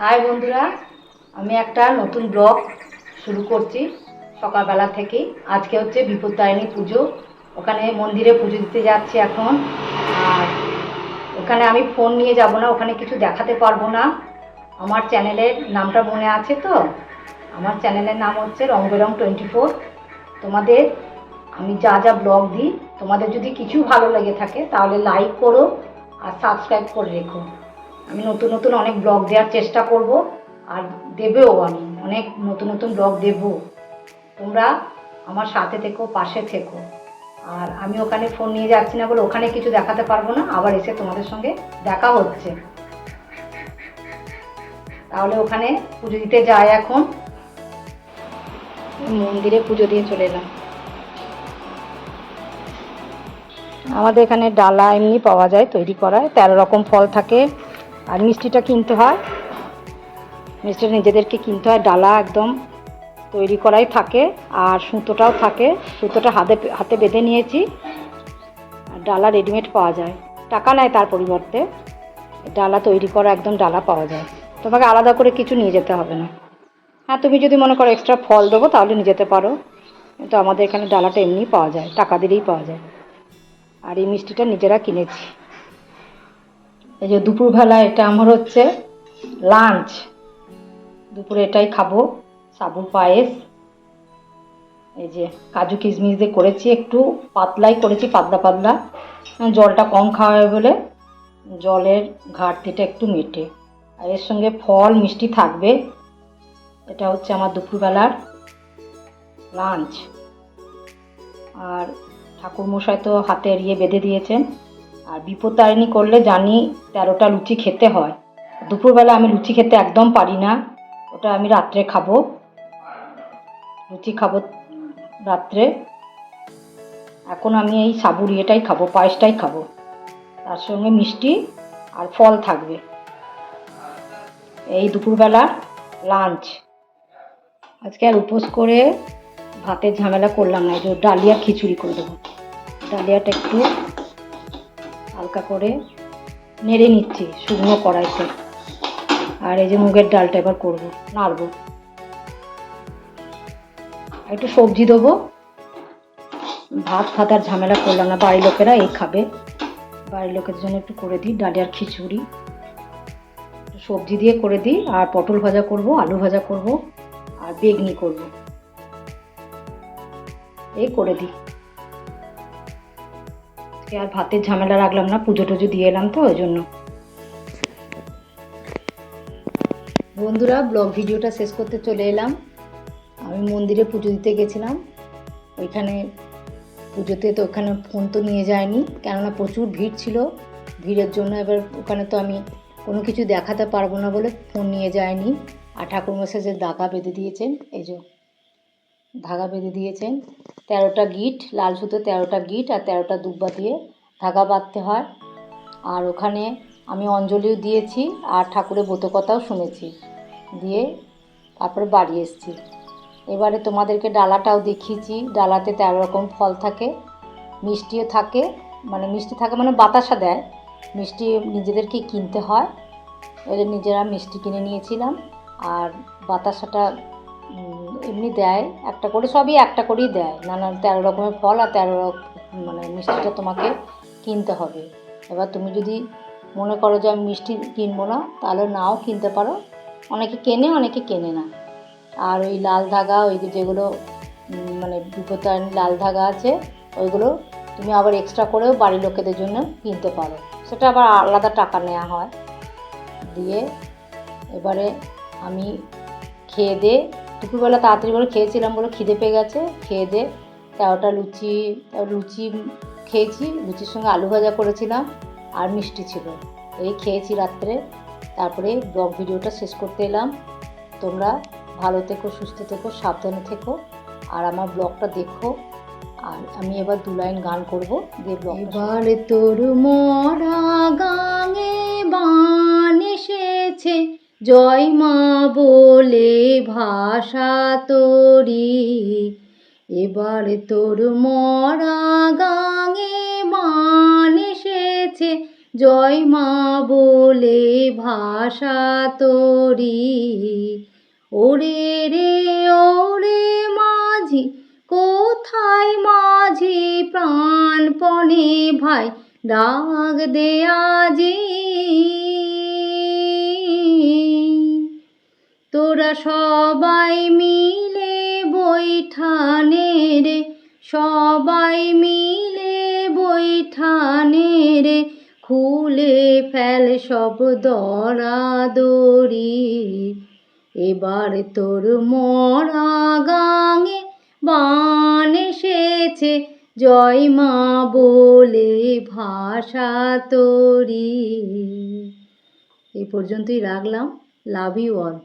High বন্ধুরা, আমি একটা নতুন ব্লগ শুরু করছি সকালবেলা থেকেই। আজকে হচ্ছে বিপত্তারিণী পুজো। ওখানে মন্দিরে পুজো দিতে যাচ্ছি এখন। আর ওখানে আমি ফোন নিয়ে যাব না, ওখানে কিছু দেখাতে পারব না। আমার চ্যানেলের নামটা মনে আছে তো? আমার চ্যানেলের নাম হচ্ছে রং বেরং টোয়েন্টি ফোর তোমাদের আমি যা যা ব্লগ দিই, তোমাদের যদি কিছু ভালো লেগে থাকে, তাহলে লাইক করো আর সাবস্ক্রাইব করে রেখো। আমি নতুন নতুন অনেক ব্লগ দেওয়ার চেষ্টা করব, আর দেবেও আমি, অনেক নতুন নতুন ব্লগ দেবো। তোমরা আমার সাথে থেকো, পাশে থেকো। আর আমি ওখানে ফোন নিয়ে যাচ্ছি না বলে ওখানে কিছু দেখাতে পারব না, আবার এসে তোমাদের সঙ্গে দেখা হচ্ছে। তাহলে ওখানে পুজো দিতে যাই এখন। মন্দিরে পুজো দিয়ে চলে এলাম। আমাদের এখানে ডালা এমনি পাওয়া যায় তৈরি করায়, তেরো রকম ফল থাকে। আর মিষ্টিটা কিনতে হয়। মিষ্টিটা নিজেদেরকে কিনতে হয়, ডালা একদম তৈরি করাই থাকে আর সুতোটাও থাকে। সুতোটা হাতে হাতে বেঁধে নিয়েছি আর ডালা রেডিমেড পাওয়া যায়। টাকা নেয় তার পরিবর্তে। ডালা তৈরি করা একদম ডালা পাওয়া যায়। তোমাকে আলাদা করে কিছু নিয়ে যেতে হবে না। হ্যাঁ তুমি যদি মনে করো এক্সট্রা ফল দেবো তাহলে নিয়ে যেতে পারো। কিন্তু আমাদের এখানে ডালাটা এমনিই পাওয়া যায়, টাকা দিলেই পাওয়া যায়। আর এই মিষ্টিটা নিজেরা কিনেছি। এই যে দুপুরবেলা এটা আমার হচ্ছে লাঞ্চ দুপুরে এটাই খাব, সাবুর পায়েস। এই যে কাজু কিশমিশ দিয়ে করেছি, একটু পাতলাই করেছি, পাতলা পাতলা। জলটা কম খাওয়া বলে জলের ঘাটতিটা একটু মেটে। আর এর সঙ্গে ফল, মিষ্টি থাকবে। এটা হচ্ছে আমার দুপুরবেলার লাঞ্চ আর ঠাকুরমশাই তো হাতে ইয়ে বেঁধে দিয়েছেন। আর বিপত্তারিণী করলে জানি তেরোটা লুচি খেতে হয়। দুপুরবেলা আমি লুচি খেতে একদম পারি না। ওটা আমি রাত্রে খাব। লুচি খাব রাত্রে। এখন আমি এই সাবুর ইয়েটাই খাব, পায়েসটাই খাব। তার সঙ্গে মিষ্টি আর ফল থাকবে। এই দুপুরবেলা লাঞ্চ। আজকে আর উপোস করে ভাতের ঝামেলা করলাম না যে ডালিয়া খিচুড়ি করে দেবো। ডালিয়াটা একটু হালকা করে নেড়ে নিচ্ছি শুকনো কড়াইতে। আর এই যে মুগের ডালটা এবার করব, নাড়বো। একটু সবজি দেবো। ভাত ফাত আর ঝামেলা করলাম না, বাড়ির লোকেরা এই খাবে। বাড়ির লোকের জন্য একটু করে দিই ডালিয়ার খিচুড়ি। সবজি দিয়ে করে দিই, আর পটল ভাজা করব, আলু ভাজা করব, আর বেগনি করব। এই করে দিই। আজকে আর ভাতের ঝামেলা রাখলাম না, পুজো টুজো দিয়ে এলাম তো, ওই জন্য। বন্ধুরা ব্লগ ভিডিওটা শেষ করতে চলে এলাম। আমি মন্দিরে পুজো দিতে গেছিলাম। ওইখানে পুজোতে তো ওখানে ফোন তো নিয়ে যায়নি, কেননা প্রচুর ভিড় ছিল। ভিড়ের জন্য এবার ওখানে তো আমি কোনো কিছু দেখাতে পারব না বলে ফোন নিয়ে যায়নি। আর ঠাকুরমশাই যে দাগা বেঁধে দিয়েছেন, এই যে ধাগা বেঁধে দিয়েছেন। তেরোটা গিট, লাল সুতো তেরোটা গিট আর তেরোটা দুব্বা দিয়ে ধাগা বাঁধতে হয়। আর ওখানে আমি অঞ্জলিও দিয়েছি আর ঠাকুরের ব্রতকথাও শুনেছি। দিয়ে তারপরে বাড়ি এসেছি। এবারে তোমাদেরকে ডালাটাও দেখিয়েছি। ডালাতে তেরো রকম ফল থাকে। মিষ্টিও থাকে। মানে মিষ্টি থাকে মানে বাতাসা দেয়। মিষ্টি নিজেদেরকে কিনতে হয়। এদের নিজেরা মিষ্টি কিনে নিয়েছিলাম। আর বাতাসাটা এমনি দেয়, একটা করে সবই একটা করেই দেয়। নানান তেরো রকমের ফল আর তেরো রক- মানে মিষ্টিটা তোমাকে কিনতে হবে। এবার তুমি যদি মনে করো যে আমি মিষ্টি কিনবো না, তাহলে নাও কিনতে পারো। অনেকে কেনে অনেকে কেনে না। আর ওই লাল ধাগা, ওই যেগুলো মানে বিপত্তারিণী লাল ধাগা আছে, ওইগুলো তুমি আবার এক্সট্রা করেও বাড়ির লোকেদের জন্য কিনতে পারো। সেটা আবার আলাদা টাকা নেওয়া হয়। দিয়ে এবারে আমি খেয়ে দে দুপুরবেলা তাড়াতাড়ি করে খেয়েছিলাম বলে খিদে পেয়ে গেছে। খেয়ে দে। তেরোটা লুচি লুচি খেয়েছি। লুচির সঙ্গে আলু ভাজা করেছিলাম আর মিষ্টি ছিল। এই খেয়েছি রাত্রে। তারপরে ব্লগ ভিডিওটা শেষ করতে এলাম। তোমরা ভালো থেকো, সুস্থ থেকো, সাবধানে থেকো আর আমার ব্লগটা দেখো। আর আমি এবার দু লাইন গান করব। দিয়ে ব্লগ এবার তোর মরা গাঙে জয় মা বলে ভাষা তোরি। এবার তোর মরা গাঙে মান এসেছে। জয় মা বলে ভাষা তোরি। ওরে রে, ওরে মাঝি, কোথায় মাঝি প্রাণপণে ভাই? ডাক দে আজি। তোরা সবাই মিলে বৈঠানে রে সবাই মিলে বৈঠানে রে খুলে ফেল সব দরা দরাদরি এবার তোর মরা গাঙে বান এসেছে, জয় মা বলে ভাষা তোরি। এই পর্যন্তই রাখলাম লাভ ইউ অল